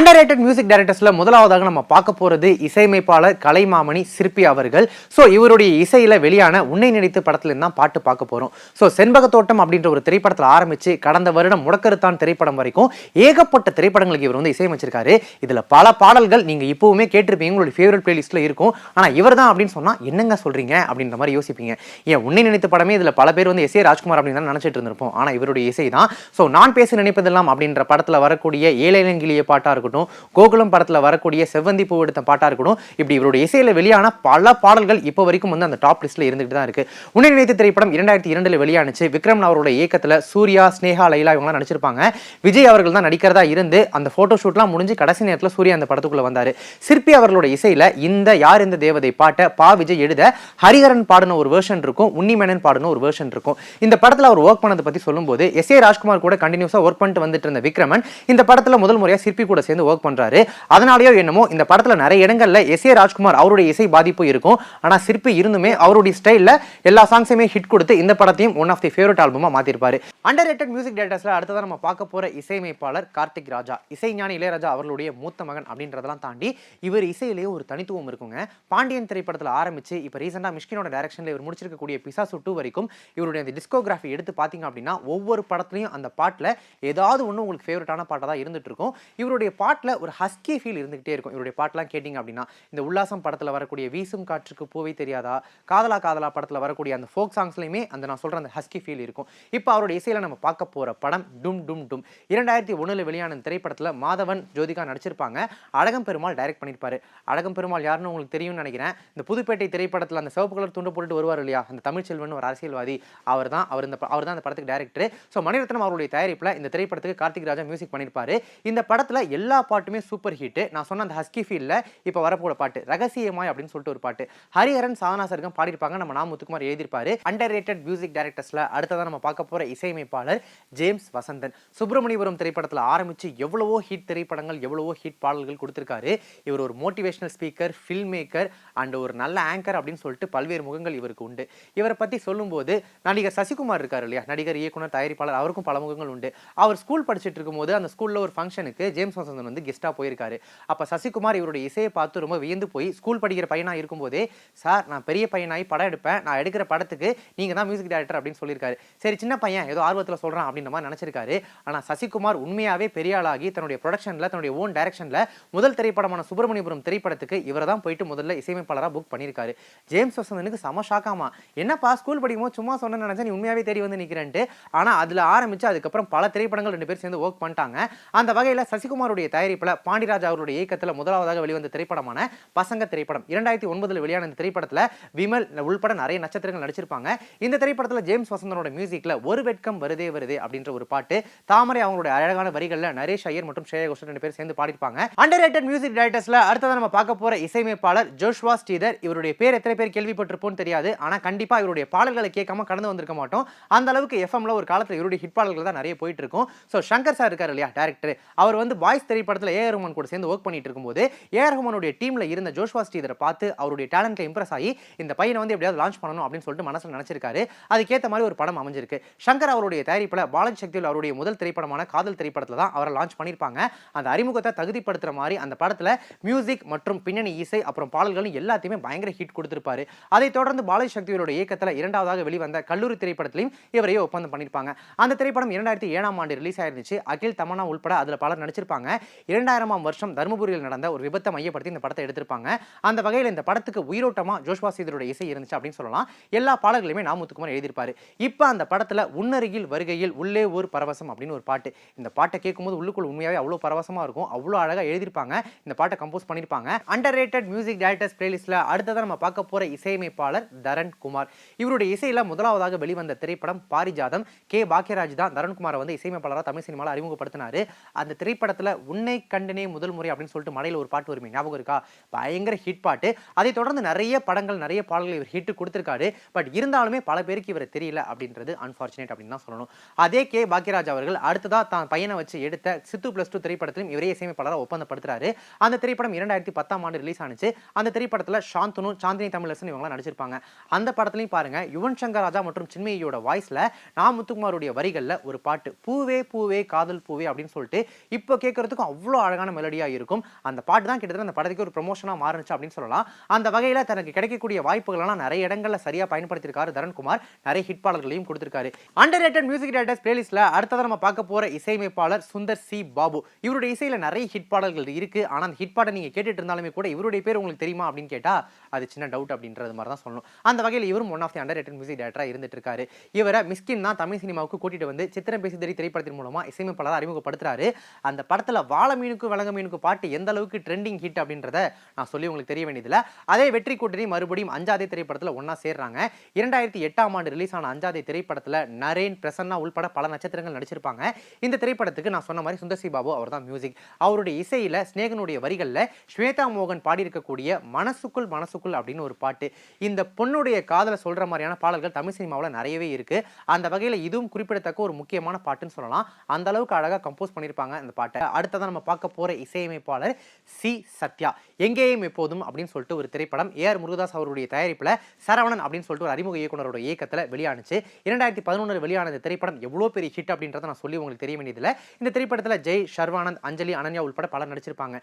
Under rated music டைரக்டர்ஸில் முதலாவதாக நம்ம பார்க்க போறது இசையமைப்பாளர் கலைமாமணி சிற்பி அவர்கள். ஸோ இவருடைய இசையில் வெளியான உன்னை நினைத்து படத்துலேருந்து தான் பாட்டு பார்க்க போறோம். ஸோ செண்பகத்தோட்டம் அப்படின்ற ஒரு திரைப்படத்தில் ஆரம்பிச்சு கடந்த வருடம் முடக்கருத்தான் திரைப்படம் வரைக்கும் ஏகப்பட்ட திரைப்படங்களுக்கு இவர் வந்து இசையமைச்சிருக்காரு. இதுல பல பாடல்கள் நீங்க இப்பவுமே கேட்டிருப்பீங்க. உங்களுடைய ஃபேவரட் பிளேலிஸ்ட்டில் இருக்கும். ஆனா இவர் தான் அப்படின்னு சொன்னா என்னங்க சொல்றீங்க அப்படின்ற மாதிரி யோசிப்பீங்க. ஏன் உன்னை நினைத்த படமே இதுல பல பேர் வந்து எஸ் ஏ ராஜ்குமார் அப்படின்னு தான் நினைச்சிட்டு இருந்திருப்போம். ஆனா இவருடைய இசை தான். ஸோ நான் பேச நினைப்பதெல்லாம் அப்படின்ற படத்துல வரக்கூடிய ஏழைலங்கிலிய பாட்டாக இருக்கட்டும் கோகுலம் படத்துல வரக்கூடிய செவ்வந்தி பூ எடுத்த பாட்டா இருக்கட்டும் இப்படி இவருடைய இசையில் வெளியான பல பாடல்கள் இப்போ வரைக்கும் வந்து அந்த டாப் லிஸ்ட்டில் இருந்துகிட்டு தான் இருக்கு. உன்னை நினைத்த திரைப்படம் இரண்டாயிரத்தி இரண்டில் வெளியானுச்சு. விக்ரம் அவருடைய இயக்கத்தில் சூர்யா ஸ்னேகா லைலா இவங்களாம் நடிச்சிருப்பாங்க. விஜய் அவர்கள் தான் நடிக்கிறதா இருந்து அந்த போட்டோ ஷூட்லாம் முடிஞ்சு கடைசி நேரத்துல சூர்யா அந்த படத்துக்குள்ள வந்தார். சிற்பி அவர்களோட இசையில இந்த யார் இந்த தேவதை பாட்டை பா விஜய் எழுத ஹரிஹரன் பாடின ஒரு வேர்ஷன் இருக்கும் உன்னிமேனன் பாடின ஒரு வேர்ஷன் இருக்கும். இந்த படத்துல அவர் ஒர்க் பண்ணதை பற்றி சொல்லும்போது எஸ் ஏ ராஜ்குமார் கூட கண்டினியூஸா ஒர்க் பண்ணிட்டு வந்துட்டு இருந்த விக்ரமன் இந்த படத்துல முதல் முறையாக சிற்பி கூட சேர்ந்து ஒர்க் பண்றாரு. அதனாலேயோ என்னமோ இந்த படத்துல நிறைய இடங்கள்ல எஸ் ஏ ராஜ்குமார் அவருடைய இசை பாதிப்பு இருக்கும். ஆனால் சிற்பி இருந்துமே அவருடைய ஸ்டைலில் எல்லா சாங்ஸுமே ஹிட் கொடுத்து இந்த படத்தையும் ஒன் ஆஃப் தி ஃபேவரட் ஆல்பமா மாத்திருப்பாரு. அண்டர் ரேட்டட் மியூசிக் டேரக்டர்ஸில் அடுத்ததாக நம்ம பார்க்க போற இசையமைப்பாளர் கார்த்திக் ராஜா இசைஞானி இளையராஜா அவர்களுடைய மூத்த மகன் அப்படின்றதெல்லாம் தாண்டி இவர் இசையிலேயே ஒரு தனித்துவம் இருக்குங்க. பாண்டியன் திரைப்படத்தில் ஆரம்பிச்சு இப்போ ரீசெண்டாக மிஷ்கினோட டேரக்ஷனில் இவர் முடிச்சிருக்கக்கூடிய பிசாசு டூ வரைக்கும் இவருடைய அந்த டிஸ்கோகிராஃபி எடுத்து பார்த்தீங்க அப்படின்னா ஒவ்வொரு படத்துலையும் அந்த பாட்டில் ஏதாவது ஒன்று உங்களுக்கு ஃபேவரட்டான பாட்டாக தான் இருந்துட்டு இருக்கும். இவருடைய பாட்டில் ஒரு ஹஸ்கி ஃபீல் இருந்துகிட்டே இருக்கும். இவருடைய பாட்டெலாம் கேட்டிங்க அப்படின்னா இந்த உல்லாசம் படத்தில் வரக்கூடிய வீசும் காற்றுக்கு பூவை தெரியாதா? காதலா காதலா படத்தில் வரக்கூடிய அந்த ஃபோக் சாங்ஸ்லையுமே அந்த நான் சொல்கிற அந்த ஹஸ்கி ஃபீல் இருக்கும். இப்போ அவருடைய இசையில் நம்ம பார்க்க போகிற படம் டும் டும் டும். இரண்டாயிரத்தி ஒன்றில் வெளியான இந்த திரைப்படத்தில் மாதவன் ஜோதிகா நடிச்சிருப்பாங்க. அழகம் பெருமாள் டைரக்ட் பண்ணியிருப்பாரு அழகம் பெருமாள் யாருன்னு உங்களுக்கு தெரியும்னு நினைக்கிறேன். இந்த புதுப்பேட்டை திரைப்படத்தில் அந்த சிவப்பு கலர் துண்டு போட்டுட்டு வருவார் இல்லையா? அந்த தமிழ்ச்செல்வன் ஒரு அரசியல்வாதி. அவர் தான் அவர் இந்த அவர் தான் அந்த படத்துக்கு டேரக்டர் ஸோ மணிரத்னம் அவருடைய தயாரிப்பில் இந்த திரைப்படத்துக்கு கார்த்திக் ராஜா மியூசிக் பண்ணியிருப்பாரு இந்த படத்தில் எல்லா எல்லா பாட்டுமே சூப்பர் ஹிட் நான் சொன்ன அந்த ஹஸ்கி ஃபீல்டில் இப்போ வரப்போகிற பாட்டு ரகசியமாய் அப்படின்னு சொல்லிட்டு ஒரு பாட்டு. ஹரிஹரன் சாதனா சர்க்கம் பாடியிருப்பாங்க. நம்ம நாம் முத்துக்குமார் எழுதியிருப்பாரு. அண்டர் ரேட்டட் மியூசிக் டைரக்டர்ஸில் அடுத்ததான் நம்ம பார்க்க போகிற இசையமைப்பாளர் ஜேம்ஸ் வசந்தன். சுப்பிரமணியபுரம் திரைப்படத்தில் ஆரம்பித்து எவ்வளவோ ஹிட் திரைப்படங்கள் எவ்வளவோ ஹிட் பாடல்கள் கொடுத்துருக்காரு. இவர் ஒரு motivational speaker filmmaker and ஒரு நல்ல ஆங்கர் அப்படின்னு சொல்லிட்டு பல்வேறு முகங்கள் இவருக்கு உண்டு. இவரை பற்றி சொல்லும்போது நடிகர் சசிகுமார் இருக்கார் இல்லையா? நடிகர் இயக்குனர் தயாரிப்பாளர் அவருக்கும் பல முகங்கள் உண்டு. அவர் ஸ்கூல் படிச்சுட்டு இருக்கும்போது அந்த ஸ்கூலில் ஒரு ஃபங்க்ஷனுக்கு ஜேம்ஸ் வசந்தன் வந்து கெஸ்ட்டாக போயிருக்காரு. அப்போ சசிகுமார் இவருடைய இசையை பார்த்து ரொம்ப வியந்து போய் ஸ்கூல் படிக்கிற பையனாக இருக்கும்போதே சார் நான் பெரிய பையனாகி படம் எடுப்பேன். நான் எடுக்கிற படத்துக்கு நீங்கள் தான் மியூசிக் டைரக்டர் அப்படின்னு சொல்லியிருக்காரு. சரி சின்ன பையன் ஏதோ ஆர்வத்தில் சொல்கிறான் அப்படின்ற மாதிரி நினச்சிருக்காரு. ஆனால் சசிகுமார் உண்மையாகவே பெரிய ஆளாகி தன்னுடைய ப்ரொடக்ஷனில் தன்னுடைய ஓன் டைரக்ஷனில் முதல் திரைப்படமான சுப்பிரமணியபுரம் திரைப்படத்துக்கு இவரை தான் போயிட்டு முதல்ல இசையமைப்பாளராக புக் பண்ணியிருக்காரு. ஜேம்ஸ் வசந்தனுக்கு செம ஷாக்காமா என்னப்பா ஸ்கூல் படிக்கும்போது சும்மா சொன்ன நினச்சா நீ உண்மையாகவே தேடி வந்து நிற்கிறேன்ட்டு ஆனால் அதில் ஆரம்பித்து அதுக்கப்புறம் பல திரைப்படங்கள் ரெண்டு பேர் சேர்ந்து ஒர்க் பண்ணிட்டாங்க. அந்த வகையில் சசிகுமாருடைய தயாரிப்பில் பாண்டிராஜ் அவருடைய இயக்கத்தில் முதலாவதாக வெளிவந்த திரைப்படமான பசங்க திரைப்படம். இரண்டாயிரத்தி ஒன்பதில் வெளியான இந்த திரைப்படத்தில் விமல் உள்பட நிறைய நட்சத்திரங்கள் நடிச்சிருப்பாங்க. இந்த திரைப்படத்தில் ஜேம்ஸ் வசந்தனோட மியூசிக்கில் ஒரு வெட்கம் வருதே வருதே அப்படின்ற ஒரு பாட்டு தாமரை அவங்களுடைய அழகான வரிகளில் நரேஷ் ஐயர் மற்றும் ஸ்ரேயா கோஷன் ரெண்டு பேர் சேர்ந்து பாடிருப்பாங்க அண்டர் ரேட்டட் மியூசிக் டைரக்டர்ஸில் அடுத்ததாக நம்ம பார்க்க போகிற இசையமைப்பாளர் ஜோஷ்வா ஸ்ரீதர். இவருடைய பேர் எத்தனை பேர் கேள்விப்பட்டிருப்போம்னு தெரியாது. ஆனால் கண்டிப்பாக இவருடைய பாடல்களை கேட்காம கடந்து வந்திருக்க மாட்டோம். அந்த அளவுக்கு எஃப்எம்ல ஒரு காலத்தில் இவருடைய ஹிட் பாடல்கள் தான் நிறைய போயிட்டு இருக்கும். ஸோ சங்கர் சார் இருக்கார் இல்லையா டேரக்டர் அவர் வந்து பாய்ஸ் திரைப்படத்தில் ஏஆர் ரஹ்மான் கூட சேர்ந்து ஒர்க் பண்ணிட்டு இருக்கும்போது ஏஆர் ரஹ்மானுடைய டீமில் இருந்த ஜோஷ்வா ஸ்ரீதரை பார்த்து அவருடைய டேலண்ட்டில் இம்ப்ரெஸ் ஆகி இந்த பையனை வந்து எப்படியாவது லான்ச் பண்ணணும் அப்படின்னு சொல்லிட்டு மனசில் நினச்சிருக்காரு. அதுக்கேற்ற மாதிரி ஒரு படம் அமைஞ்சிருக்கு. சங்கர் அவருடைய தயாரிப்பில் பாலாஜி சக்தியில் அவருடைய முதல் திரைப்படமான காதல் திரைப்படத்தில் தான் அவரை லான்ச் பண்ணியிருப்பாங்க அந்த அறிமுகத்தை தகுதிப்படுத்துற மாதிரி அந்த படத்தில் மியூசிக் மற்றும் பின்னணி இசை அப்புறம் பாடல்களும் எல்லாத்தையுமே பயங்கர ஹிட் கொடுத்துருப்பாரு. அதைத் தொடர்ந்து பாலாஜி சக்தியோட இயக்கத்தில் இரண்டாவதாக வெளிவந்த கல்லூரி திரைப்படத்திலையும் இவரையே ஒப்பந்தம் பண்ணியிருப்பாங்க அந்த திரைப்படம் இரண்டாயிரத்தி ஏழாம் ஆண்டு ரிலீஸ் ஆயிருந்துச்சு. அகில் தமனா உள்பட அதில் பலர் நடிச்சிருப்பாங்க. இரண்டாயிரமாம் வருஷம் தருமபுரியில் நடந்த ஒரு விபத்தை மையப்படுத்தி இந்த படத்தை எடுத்திருப்பாங்க. அந்த வகையில் இந்த படத்துக்கு உயிரோட்டமா ஜோஷ்வா சீதருடைய இசை இருந்துச்சு அப்படின்னு சொல்லலாம். எல்லா பாடல்களையுமே நாமுத்துக்குமார் எழுதியிருப்பாரு. இப்போ அந்த படத்தில் உன்னருகில் வருகையில் உள்ளே ஊர் பரவசம் அப்படின்னு ஒரு பாட்டு. இந்த பாட்டை கேட்கும்போது உள்ளுக்குள் உண்மையாகவே அவ்வளோ பரவசமாக இருக்கும். அவ்வளோ அழகாக எழுதியிருப்பாங்க. இந்த பாட்டை கம்போஸ் பண்ணியிருப்பாங்க. அண்டர் ரேட்டட் மியூசிக் டைரக்டர்ஸ் பிளேலிஸ்ட்டில் அடுத்ததாக நம்ம பார்க்க போகிற இசையமைப்பாளர் தரன் குமார் இவருடைய இசையில் முதலாவதாக வெளிவந்த திரைப்படம் பாரிஜாதம். கே பாக்கியராஜ் தான் தரண்குமாரை வந்து இசையமைப்பாளராக தமிழ் சினிமாவில் அறிமுகப்படுத்தினாரு. அந்த திரைப்படத்தில் உன்னை கண்டனே முதல் முறை அப்படின்னு சொல்லிட்டு மலையில் ஒரு பாட்டு வருமே ஞாபகம் இருக்கா? பயங்கர ஹிட் பாட்டு. அதை தொடர்ந்து நிறைய படங்கள் நிறைய பாடல்கள் இவர் ஹிட் கொடுத்துருக்காரு. பட் இருந்தாலுமே பல பேருக்கு இவர் தெரியல அப்படின்றது அன்ஃபார்ச்சுனேட் அப்படின்னு தான் சொல்லணும். அதே கே பாக்கியராஜ் அவர்கள் அடுத்ததாக தான் பையனை வச்சு எடுத்த சித்து பிளஸ் டூ திரைப்படத்திலும் இவரே இசையமைப்பாளராக ஒப்பந்தப்படுத்துறாரு. அந்த திரைப்படம் இரண்டாயிரத்தி பத்தாம் ஆண்டு ரிலீஸ் ஆனிச்சு. அந்த திரைப்படத்தில் சாந்தனு சாந்தினி தமிழரசன் இவங்களாம் நடிச்சிருப்பாங்க. அந்த படத்துலையும் பாருங்க யுவன் சங்கர் ராஜா மற்றும் சின்மயியோட வாய்ஸில் நான் முத்துக்குமாருடைய வரிகளில் ஒரு பாட்டு பூவே பூவே காதல் பூவே அப்படின்னு சொல்லிட்டு இப்போ கேட்கறதுக்கும் அவ்வளோ அழகான மெலடியாக இருக்கும். அந்த பாட்டு தான் கிட்டத்தட்ட அந்த படத்துக்கு ஒரு ப்ரொமோஷனாக மாறுச்சு அப்படின்னு சொல்லலாம். அந்த வகையில் தனக்கு கிடைக்கக்கூடிய வாய்ப்புகளெல்லாம் நிறைய இடங்களில் சரியாக பயன்படுத்தியிருக்காரு தரண்குமார். நிறைய ஹிட் பாடல்களையும் கொடுத்துருக்காரு. அண்டர் ரேட்டட் மியூசிக் டேரக்டர்ஸ் பிளேலிஸ்ட்டில் அடுத்ததாக நம்ம பார்க்க போகிற இசையமைப்பாளர் சுந்தர் சி. பாபு. இவருடைய இசையில் நிறைய ஹிட் பாடல்கள் இருக்குது ஆனால் அந்த ஹிட் பாட்டை நீங்கள் கேட்டுட்டு இருந்தாலுமே கூட இவருடைய பேர் உங்களுக்கு தெரியுமா அப்படின்னு கேட்டால் அது சின்ன டவுட் அப்படின்றது மாதிரி தான் சொல்லணும். அந்த வகையில் இவரும் one of the underrated music டேரக்டராக இருந்துட்டு இருக்காரு இவரை மிஸ்கின் தான் தமிழ் சினிமாவுக்கு கூட்டிட்டு வந்து சித்திரம் பேசி திரை திரைப்படத்தின் மூலமாக இசையமைப்பாளர் அறிமுகப்படுத்துறாரு. அந்த படத்தில் வாழ மீனுக்கும் வழங்க மீனுக்கும் பாட்டு எந்த அளவுக்கு ட்ரெண்டிங் ஹிட் அப்படின்றத நான் சொல்லி உங்களுக்கு தெரிய வேண்டியதில்லை. அதே வெற்றி கூட்டணி மறுபடியும் அஞ்சாதே திரைப்படத்தில் ஒன்றா சேர்றாங்க. இரண்டாயிரத்தி எட்டாம் ஆண்டு ரிலீஸ் ஆன அஞ்சாதே திரைப்படத்தில் நரேன் பிரசன்னா உள்பட பல நட்சத்திரங்கள் நடிச்சிருப்பாங்க. இந்த திரைப்படத்துக்கு நான் சொன்ன மாதிரி சுந்தர்சி பாபு அவர் தான் மியூசிக் அவருடைய இசையில் ஸ்நேகனுடைய வரிகளில் ஸ்வேதா மோகன் பாடியிருக்கக்கூடிய மனசுக்குள் மனசுக்குள் அப்படின்னு ஒரு பாட்டு. இந்த பொண்ணுடைய காதலை சொல்கிற மாதிரியான பாடல்கள் தமிழ் சினிமாவில் நிறையவே இருக்குது அந்த வகையில் இதுவும் குறிப்பிடத்தக்க ஒரு முக்கியமான பாட்டுன்னு சொல்லலாம். அந்த அளவுக்கு அழகாக கம்போஸ் பண்ணியிருப்பாங்க அந்த பாட்டை. அடுத்த தான் நம்ம பார்க்க போகிற இசையமைப்பாளர் சி. சத்யா. எங்கேயும் எப்போதும் அப்படின்னு சொல்லிட்டு ஒரு திரைப்படம் ஏஆர் முருகதாஸ் அவருடைய தயாரிப்பில் சரவணன் அப்படின்னு சொல்லிட்டு ஒரு அறிமுக இயக்குனரோட இயக்கத்தில் வெளியானுச்சு. இரண்டாயிரத்தி பதினொன்று வெளியான இந்த திரைப்படம் எவ்வளோ பெரிய ஹிட் அப்படின்றத நான் சொல்லி உங்களுக்கு தெரிய வேண்டியதில்லை. இந்த திரைப்படத்தில் ஜெய் ஷர்வானந்த் அஞ்சலி அனன்யா உள்பட பலர் நடிச்சிருப்பாங்க.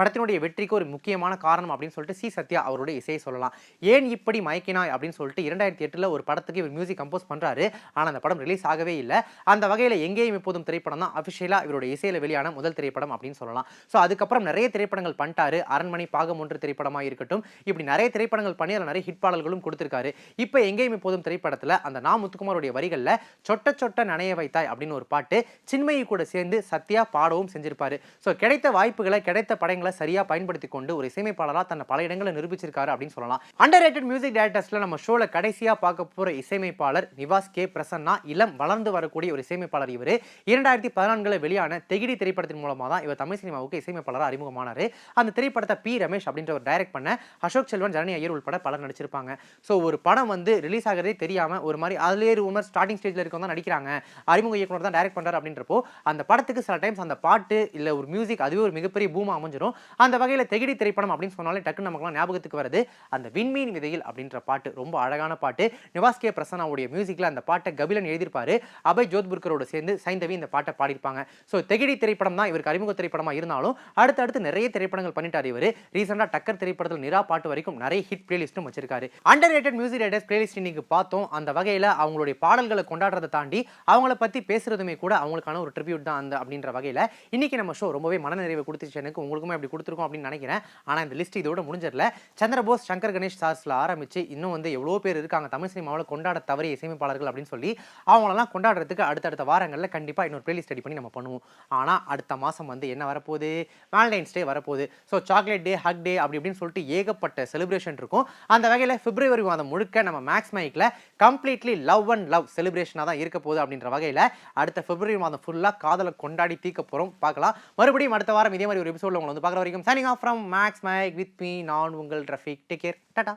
படத்தினுடைய வெற்றிக்கு ஒரு முக்கியமான காரணம் அப்படின்னு சொல்லிட்டு சி. சத்யா அவருடைய இசையை சொல்லலாம். ஏன் இப்படி மயக்கினாய் அப்படின்னு சொல்லிட்டு இரண்டாயிரத்தி எட்டில் ஒரு படத்துக்கு இவர் மியூசிக் கம்போஸ் பண்ணுறாரு ஆனால் அந்த படம் ரிலீஸ் ஆகவே இல்லை. அந்த வகையில் எங்கேயும் எப்போதும் திரைப்படம் தான் அஃபிஷியலாக இவருடைய இசையில் வெளியான முதல் திரைப்படம். திரைப்படம் அப்படின்னு சொல்லலாம். ஸோ அதுக்கப்புறம் நிறைய திரைப்படங்கள் பண்ணிட்டாரு. அரண்மனை பாகம் ஒன்று திரைப்படமாக இருக்கட்டும். இப்படி நிறைய திரைப்படங்கள் பண்ணி அதில் நிறைய ஹிட் பாடல்களும் கொடுத்துருக்காரு. இப்போ எங்கேயும் இப்போதும் திரைப்படத்தில் அந்த நா முத்துக்குமாரோடைய வரிகளில் சொட்ட சொட்ட நனைய வைத்தாய் அப்படின்னு ஒரு பாட்டு சின்மயி கூட சேர்ந்து சத்யா பாடவும் செஞ்சிருப்பாரு. ஸோ கிடைத்த வாய்ப்புகளை கிடைத்த படங்களை சரியாக பயன்படுத்தி கொண்டு ஒரு இசையமைப்பாளராக தன்னை பல இடங்களை நிரூபிச்சிருக்காரு அப்படின்னு சொல்லலாம். அண்டர் ரேட்டட் மியூசிக் டேரக்டர்ஸில் நம்ம ஷோவில் கடைசியாக பார்க்க போகிற இசையமைப்பாளர் நிவாஸ் கே. பிரசன்னா இளம் வளர்ந்து வரக்கூடிய ஒரு இசையமைப்பாளர் இவர். இரண்டாயிரத்தி பதினான்கில் வெளியான தெகிடி திரைப்படத்தின் மூலமாக மூலமா தான் இவர் தமிழ் சினிமாவுக்கு இசையமைப்பாளராக அறிமுகமானாரு. அந்த திரைப்படத்தை பி. ரமேஷ் அப்படின்ற ஒரு டைரக்ட் பண்ண அசோக் செல்வன் ஜனனி ஐயர் உள்பட பலர் நடிச்சிருப்பாங்க. ஸோ ஒரு படம் வந்து ரிலீஸ் ஆகிறதே தெரியாம ஒரு மாதிரி அதுலேயே உமர் ஸ்டார்டிங் ஸ்டேஜில் இருக்கவங்க தான் நடிக்கிறாங்க. அறிமுக இயக்குனர் தான் டைரக்ட் பண்றாரு அப்படின்றப்போ அந்த படத்துக்கு சில டைம்ஸ் அந்த பாட்டு இல்லை ஒரு மியூசிக் அதுவே ஒரு மிகப்பெரிய பூமா அமைஞ்சிரும். அந்த வகையில் தெகிடி திரைப்படம் அப்படின்னு சொன்னாலே டக்குன்னு நமக்குலாம் ஞாபகத்துக்கு வருது. அந்த விண்மீன் விதையில் அப்படின்ற பாட்டு ரொம்ப அழகான பாட்டு. நிவாஸ் கே. பிரசன்னாவுடைய மியூசிக்கில் அந்த பாட்டை கபிலன் எழுதியிருப்பாரு. அபய் ஜோத்புர்கரோட சேர்ந்து சைந்தவி இந்த பாட்டை பாடியிருப்பாங்க. ஸோ தெகிடி திரைப்படம் தான் இவருக்கு அறிமுக திரைப்படமா இருந்தாலும் அடுத்தடுத்து நிறைய திரைப்படங்கள் பண்ணிட்டாரு இவர். ரீசெண்டாக டக்கர் திரைப்படத்தில் நிரா பாட்டு வரைக்கும் நிறைய ஹிட் பிளேலிஸ்ட்டும் வச்சிருக்காரு. Underrated music Riders playlist இன்னைக்கு பார்த்தோம். அந்த வகையில் அவங்களுடைய பாடல்களை கொண்டாடுறதை தாண்டி அவங்கள பற்றி பேசுறதுமே கூட அவங்களுக்கான ஒரு ட்ரிபியூட் தான் அந்த அப்படின்ற வகையில். இன்னைக்கு நம்ம ஷோ ரொம்பவே மனநிறைவு கொடுத்துச்சு எனக்கு. உங்களுக்குமே அப்படி கொடுத்துருக்கோம் அப்படின்னு நினைக்கிறேன். ஆனால் இந்த லிஸ்ட் இதோட முடிஞ்சிடல. சந்திரபோஸ் சங்கர் கணேஷ் சார்ஸ்ல ஆரம்பிச்சு இன்னும் வந்து எவ்வளோ பேர் இருக்காங்க தமிழ் சினிமாவில் கொண்டாட தவறிய இசையமைப்பாளர்கள் அப்படின்னு சொல்லி அவங்களெல்லாம் கொண்டாடுறதுக்கு அடுத்தடுத்த வாரங்களில் கண்டிப்பாக இன்னொரு பிளேலிஸ்ட் ரெடி பண்ணி நம்ம பண்ணுவோம். ஆனால் அடுத்த மாதம் மாதம் வந்து என்ன வரப்போகுது? வேலண்டைன்ஸ் டே வரப்போகுது. So chocolate day hug day அப்படி இப்படின்னு சொல்லிட்டு ஏகப்பட்ட செலிப்ரேஷன் இருக்கும். அந்த வகையில் பிப்ரவரி மாதம் முழுக்க நம்ம மேக்ஸ் மைக்கில் கம்ப்ளீட்லி லவ் அண்ட் லவ் செலிப்ரேஷனாக தான் இருக்க போகுது அப்படின்ற வகையில் அடுத்த பிப்ரவரி மாதம் ஃபுல்லாக காதலை கொண்டாடி தீக்க போகிறோம் பார்க்கலாம். மறுபடியும் அடுத்த வாரம் இதே மாதிரி ஒரு எபிசோடில் உங்களை வந்து பார்க்குற வரைக்கும் signing off from Max Mic with me நான் உங்கள் ரஃபிக். Take care Tata.